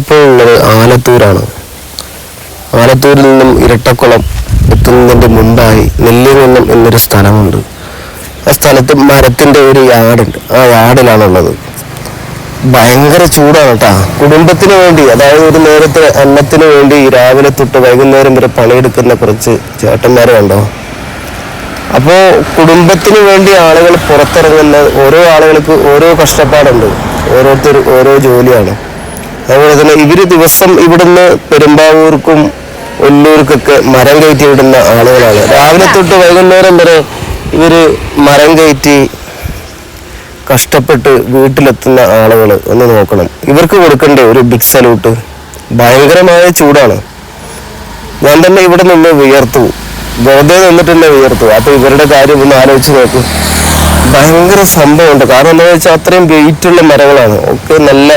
നമ്മളിപ്പോൾ ഉള്ളത് ആലത്തൂരാണ്. ആലത്തൂരിൽ നിന്നും ഇരട്ടക്കുളം എത്തുന്നതിന്റെ മുമ്പായി നെല്ലികുന്നം എന്നൊരു സ്ഥലമുണ്ട്. ആ സ്ഥലത്ത് മരത്തിന്റെ ഒരു യാർഡുണ്ട്. ആ യാർഡിലാണുള്ളത്. ഭയങ്കര ചൂടാണ് കേട്ടാ. കുടുംബത്തിന് വേണ്ടി അതായത് ഒരു നേരത്തെ അന്നത്തിന് വേണ്ടി രാവിലെ തൊട്ട് വൈകുന്നേരം വരെ പണിയെടുക്കുന്ന കുറച്ച് ചേട്ടന്മാരെ അപ്പോൾ അപ്പോ കുടുംബത്തിന് വേണ്ടി ആളുകൾ പുറത്തിറങ്ങുന്ന ഓരോ ആളുകൾക്ക് ഓരോ കഷ്ടപ്പാടുണ്ട്. ഓരോരുത്തർ ഓരോ ജോലിയാണ്. അതുപോലെ തന്നെ ഇവർ ദിവസം ഇവിടുന്ന് പെരുമ്പാവൂർക്കും ഒല്ലൂർക്കൊക്കെ മരം കയറ്റി വിടുന്ന ആളുകളാണ്. രാവിലെ തൊട്ട് വൈകുന്നേരം വരെ ഇവർ മരം കയറ്റി കഷ്ടപ്പെട്ട് വീട്ടിലെത്തുന്ന ആളുകൾ ഒന്ന് നോക്കണം. ഇവർക്ക് കൊടുക്കണ്ടേ ഒരു ബിഗ് സല്യൂട്ട് ഭയങ്കരമായ ചൂടാണ്. ഞാൻ തന്നെ ഇവിടെ നിന്ന് വിയർത്തു. വെറുതെ നിന്നിട്ട് തന്നെ വിയർത്തു. അപ്പൊ ഇവരുടെ കാര്യം ഒന്ന് ആലോചിച്ച് നോക്കൂ. ഭയങ്കര സംഭവമുണ്ട്. കാരണം എന്താ വെച്ചാൽ അത്രയും വെയിറ്റുള്ള മരങ്ങളാണ്. ഒക്കെ നല്ല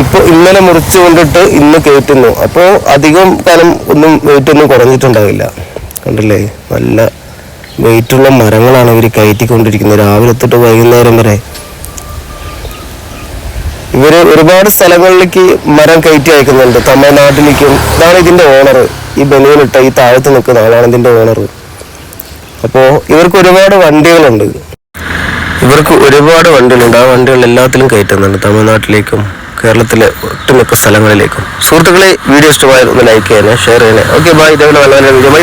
ഇപ്പൊ ഇന്നലെ മുറിച്ചു കൊണ്ടിട്ട് ഇന്ന് കയറ്റുന്നു അപ്പോൾ അധികം കാലം ഒന്നും വെയിറ്റ് ഒന്നും കുറഞ്ഞിട്ടുണ്ടാവില്ല. കണ്ടില്ലേ? നല്ല വെയിറ്റുള്ള മരങ്ങളാണ് ഇവർ കയറ്റിക്കൊണ്ടിരിക്കുന്നത് രാവിലെ തൊട്ട് വൈകുന്നേരം വരെ. ഇവർ ഒരുപാട് സ്ഥലങ്ങളിലേക്ക് മരം കയറ്റി അയക്കുന്നുണ്ട്. തമിഴ്നാട്ടിലേക്കും ഇതാണ് ഇതിന്റെ ഓണർ ഈ ഇട്ട ഈ താഴത്ത് നിൽക്കുന്ന ആളാണ് ഇതിന്റെ ഓണർ അപ്പോൾ ഇവർക്ക് ഒരുപാട് വണ്ടികളുണ്ട്. ഇവർക്ക് ഒരുപാട് വണ്ടികളുണ്ട്. ആ വണ്ടികൾ എല്ലാത്തിലും കയറ്റുന്നുണ്ട്. തമിഴ്നാട്ടിലേക്കും കേരളത്തിലെ ഒട്ടുമിക്ക സ്ഥലങ്ങളിലേക്കും. സുഹൃത്തുക്കളെ വീഡിയോ ഇഷ്ടമായാൽ ഒന്ന് ലൈക്ക് ചെയ്യണേ ഷെയർ ചെയ്യണേ. ഓക്കെ ബൈ ഇതേപോലെ നല്ല നല്ല വീഡിയോ ബൈ